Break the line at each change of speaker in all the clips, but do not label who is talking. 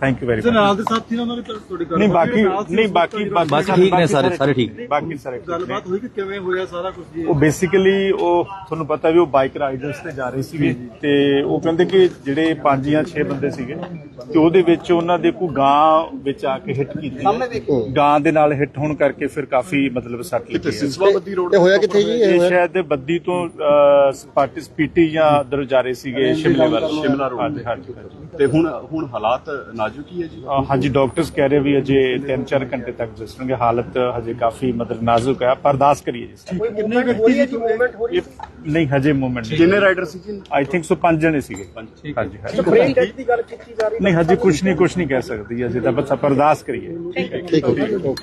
Thank you very
ਤੇ
much
ਨਾਲ ਦੇ ਸਾਥੀ ਨਾਲ ਉਹਨਾਂ ਨੇ ਤੁਹਾਡੀ ਗੱਲ
ਨਹੀਂ ਬਾਕੀ ਨਹੀਂ ਬਾਕੀ
ਬਾਕੀ ਠੀਕ ਨੇ ਸਾਰੇ ਸਾਰੇ ਠੀਕ। ਨੇ
ਬਾਕੀ ਸਾਰੇ।
ਗੱਲਬਾਤ ਹੋਈ ਕਿ ਕਿਵੇਂ ਹੋਇਆ ਸਾਰਾ ਕੁਝ ਜੀ?
ਉਹ ਬੇਸਿਕਲੀ ਉਹ ਤੁਹਾਨੂੰ ਪਤਾ ਵੀ ਉਹ ਬਾਈਕ ਰਾਈਡਰਸ ਤੇ ਜਾ ਰਹੇ ਸੀਗੇ ਤੇ ਉਹ ਕਹਿੰਦੇ ਕਿ ਜਿਹੜੇ ਪੰਜ ਜਾਂ 6 ਬੰਦੇ ਸੀਗੇ ਤੇ ਉਹਦੇ ਵਿੱਚ ਉਹਨਾਂ ਦੇ ਕੋਈ ਗਾਂ ਵਿੱਚ ਆ ਕੇ ਹਿੱਟ ਕੀਤੀ। ਗਾਂ ਦੇ ਨਾਲ ਹਿੱਟ ਹੋਣ ਕਰਕੇ ਫਿਰ ਕਾਫੀ ਮਤਲਬ ਸੱਟ ਲੱਗੀ ਹੈ।
ਇਹ ਹੋਇਆ ਕਿੱਥੇ ਜੀ? ਇਹ
ਸ਼ਾਇਦ ਬੱਦੀ ਤੋਂ ਪਾਰਟਿਸਪੀਟੀ ਜਾਂ ਅੰਦਰ ਜਾ ਰਹੇ ਸੀਗੇ ਸ਼ਿਮਲੇ ਵੱਲ। ਸ਼ਿਮਲਾ ਰੋਡ ਹਾਂਜੀ ਹਾਂਜੀ।
ਤੇ ਹੁਣ ਹੁਣ ਹਾਲਾਤ ਨਾਜ਼ੁਕ ਹੀ ਹੈ ਜੀ?
ਅਹ ਹਾਂਜੀ ਡਾਕਟਰਸ ਕਹਿ ਰਹੇ ਵੀ ਅਜੇ 3-4 ਘੰਟੇ ਤੱਕ ਜਿਸਣਗੇ ਹਾਲਤ ਹਜੇ ਕਾਫੀ ਮਤਲਬ ਨਾਜ਼ੁਕ ਹੈ। ਪਰ ਅਰਦਾਸ ਕਰੀਏ ਜੀ
ਕਿੰਨੇ ਵਿਅਕਤੀ ਜੀ
ਇਹ ਨਹੀਂ ਹਜੇ ਮੂਵਮੈਂਟ
ਕਿੰਨੇ ਰਾਈਡਰ ਸੀ ਜੀ?
ਆਈ ਥਿੰਕ ਸੋ ਪੰਜ ਜਣੇ ਸੀਗੇ। ਹਾਂਜੀ ਹਾਂਜੀ।
ਬ੍ਰੇਨ ਡੈਥ ਦੀ ਗੱਲ ਕੀਤੀ ਜਾ ਰਹੀ
ਨਹੀਂ ਹਜੇ ਕੁਝ ਨਹੀਂ ਕੁਝ ਨਹੀਂ ਕਹਿ ਸਕਦੀ। ਅਜੇ ਤਾਂ ਬਸ ਆਪਾਂ ਅਰਦਾਸ ਕਰੀਏ।
ਠੀਕ ਹੋ। ਜੀ okay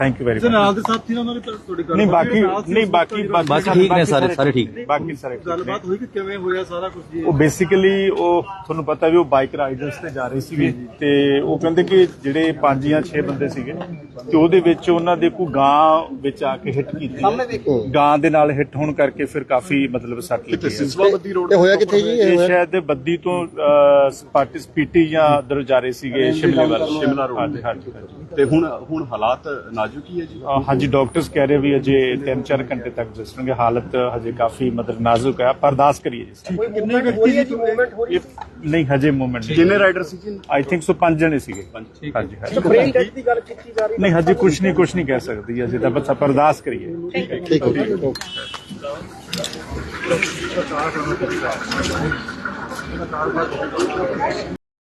thank you very much
ਨਾਲ ਦੇ ਸਾਥੀ ਨਾਲ ਉਹਨਾਂ ਨੇ ਤੁਹਾਡੀ ਗੱਲ
ਨਹੀਂ ਬਾਕੀ ਨਹੀਂ ਬਾਕੀ
ਬਾਕੀ ਠੀਕ ਨੇ ਸਾਰੇ ਸਾਰੇ ਠੀਕ। ਨੇ
ਬਾਕੀ ਸਾਰੇ।
ਗੱਲਬਾਤ ਹੋਈ ਕਿ ਕਿਵੇਂ ਹੋਇਆ ਸਾਰਾ ਕੁਝ ਜੀ?
ਉਹ ਬੇਸਿਕਲੀ ਉਹ ਤੁਹਾਨੂੰ ਪਤਾ ਵੀ ਉਹ ਬਾਈਕ ਰਾਈਡਰਸ ਤੇ ਜਾ ਰਹੇ ਸੀਗੇ ਤੇ ਉਹ ਕਹਿੰਦੇ ਕਿ ਜਿਹੜੇ ਪੰਜ ਜਾਂ 6 ਬੰਦੇ ਸੀਗੇ ਤੇ ਉਹਦੇ ਵਿੱਚ ਉਹਨਾਂ ਦੇ ਕੋਈ ਗਾਂ ਵਿੱਚ ਆ ਕੇ ਹਿੱਟ ਕੀਤੀ। ਗਾਂ ਦੇ ਨਾਲ ਹਿੱਟ ਹੋਣ ਕਰਕੇ ਫਿਰ ਕਾਫੀ ਮਤਲਬ ਸੱਟ ਲੱਗੀ
ਰੋਡ
ਇਹ ਹੋਇਆ ਕਿੱਥੇ ਜੀ? ਇਹ
ਸ਼ਾਇਦ ਬੱਦੀ ਤੋਂ ਪਾਰਟਿਸਪੀਟੀ ਜਾਂ ਅੰਦਰ ਜਾ ਰਹੇ ਸੀਗੇ ਸ਼ਿਮਲੇ ਵੱਲ।
ਸ਼ਿਮਲਾ road।
ਹਾਂਜੀ ਹਾਂਜੀ ਹਾਂਜੀ।
ਤੇ ਹੁਣ ਹੁਣ ਹਾਲਾਤ ਨਾਜ਼ੁਕ ਹੀ ਹੈ ਜੀ
ਅਹ ਹਾਂਜੀ ਡਾਕਟਰਸ ਕਹਿ ਰਹੇ ਵੀ ਅਜੇ 3-4 ਘੰਟੇ ਤੱਕ ਜਿਸਣਗੇ ਹਾਲਤ ਹਜੇ ਕਾਫੀ ਮਤਲਬ ਨਾਜ਼ੁਕ ਹੈ ਪਰ ਅਰਦਾਸ ਕਰੀਏ ਜੀ
ਕਿੰਨੇ ਵਿਅਕਤੀ ਜੀ
ਇਹ ਨਹੀਂ ਹਜੇ ਮੂਵਮੈਂਟ
ਕਿੰਨੇ ਰਾਈਡਰ ਸੀ ਜੀ
ਆਈ ਥਿੰਕ ਸੋ ਪੰਜ ਜਣੇ ਸੀਗੇ ਹਾਂਜੀ ਹਾਂਜੀ
ਬ੍ਰੇਨ ਡੈਥ ਦੀ ਗੱਲ ਕੀਤੀ ਜਾ ਰਹੀ
ਨਹੀਂ ਹਜੇ ਕੁਝ ਨਹੀਂ ਕੁਝ ਨਹੀਂ ਕਹਿ ਸਕਦੀ ਅਜੇ ਤਾਂ ਬਸ ਆਪਾਂ ਅਰਦਾਸ ਕਰੀਏ
ਠੀਕ ਹੋ ਜੀ ਓਕੇ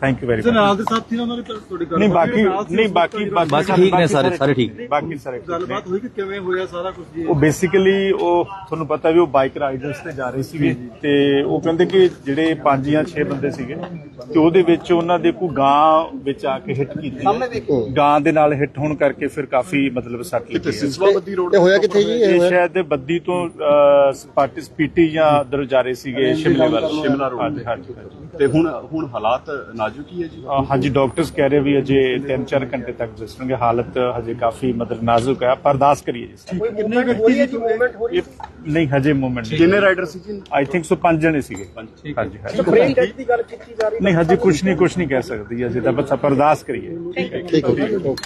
ਥੈਂਕ ਯੂ ਵੈਰੀ
ਤੇ
ਮਚ
ਨਾਲ ਦੇ ਸਾਥੀ ਉਹਨਾਂ ਨੇ ਤੁਹਾਡੀ ਗੱਲ
ਨਹੀਂ ਬਾਕੀ ਨਹੀਂ ਬਾਕੀ
ਬਾਕੀ ਠੀਕ ਨੇ ਸਾਰੇ ਸਾਰੇ ਠੀਕ ਨੇ।
ਬਾਕੀ ਸਾਰੇ।
ਗੱਲਬਾਤ ਹੋਈ ਕਿ ਕਿਵੇਂ ਹੋਇਆ ਸਾਰਾ ਕੁਝ ਜੀ?
ਉਹ ਬੇਸਿਕਲੀ ਉਹ ਤੁਹਾਨੂੰ ਪਤਾ ਵੀ ਉਹ ਬਾਈਕ ਰਾਈਡਰਸ ਤੇ ਜਾ ਰਹੇ ਸੀਗੇ ਤੇ ਉਹ ਕਹਿੰਦੇ ਕਿ ਜਿਹੜੇ ਪੰਜ ਜਾਂ 6 ਬੰਦੇ ਸੀਗੇ ਤੇ ਉਹਦੇ ਵਿੱਚ ਉਹਨਾਂ ਦੇ ਕੋਈ ਗਾਂ ਵਿੱਚ ਆ ਕੇ ਹਿੱਟ ਕੀਤੀ। ਗਾਂ ਦੇ ਨਾਲ ਹਿੱਟ ਹੋਣ ਕਰਕੇ ਫਿਰ ਕਾਫੀ ਮਤਲਬ ਸੱਟ ਲੱਗੀ ਹੈ।
ਸਿਸਵਾਬਦੀ ਰੋਡ
ਇਹ ਹੋਇਆ ਕਿੱਥੇ ਜੀ? ਇਹ
ਸ਼ਾਇਦ ਬੱਦੀ ਤੋਂ ਪਾਰਟਿਸਪੀਟੀ ਜਾਂ ਅੰਦਰ ਜਾ ਰਹੇ ਸੀਗੇ ਸ਼ਿਮਲੇ ਵੱਲ।
ਸ਼ਿਮਲਾ
ਹਾਂਜੀ।
ਤੇ ਹੁਣ ਹੁਣ ਹਾਲਾਤ ਨਾਜ਼ੁਕ ਹੀ ਹੈ ਜੀ
ਅਹ ਹਾਂਜੀ ਡਾਕਟਰਸ ਕਹਿ ਰਹੇ ਵੀ ਅਜੇ 3-4 ਘੰਟੇ ਤੱਕ ਜਿਸਣਗੇ ਹਾਲਤ ਹਜੇ ਕਾਫੀ ਮਤਲਬ ਨਾਜ਼ੁਕ ਹੈ ਪਰ ਅਰਦਾਸ ਕਰੀਏ ਜੀ
ਕਿੰਨੇ ਵਿਅਕਤੀ ਜੀ
ਇਹ ਨਹੀਂ ਹਜੇ ਮੂਵਮੈਂਟ
ਕਿੰਨੇ ਰਾਈਡਰ ਸੀ ਜੀ
ਆਈ ਥਿੰਕ ਸੋ ਪੰਜ ਜਣੇ ਸੀਗੇ ਹਾਂਜੀ ਹਾਂਜੀ
ਬ੍ਰੇਨ ਡੈਥ ਦੀ ਗੱਲ ਕੀਤੀ ਜਾ ਰਹੀ
ਨਹੀਂ ਹਜੇ ਕੁਝ ਨਹੀਂ ਕੁਝ ਨਹੀਂ ਕਹਿ ਸਕਦੀ ਅਜੇ ਤਾਂ ਬਸ ਆਪਾਂ ਅਰਦਾਸ ਕਰੀਏ
ਠੀਕ ਹੋ ਜੀ ਓਕੇ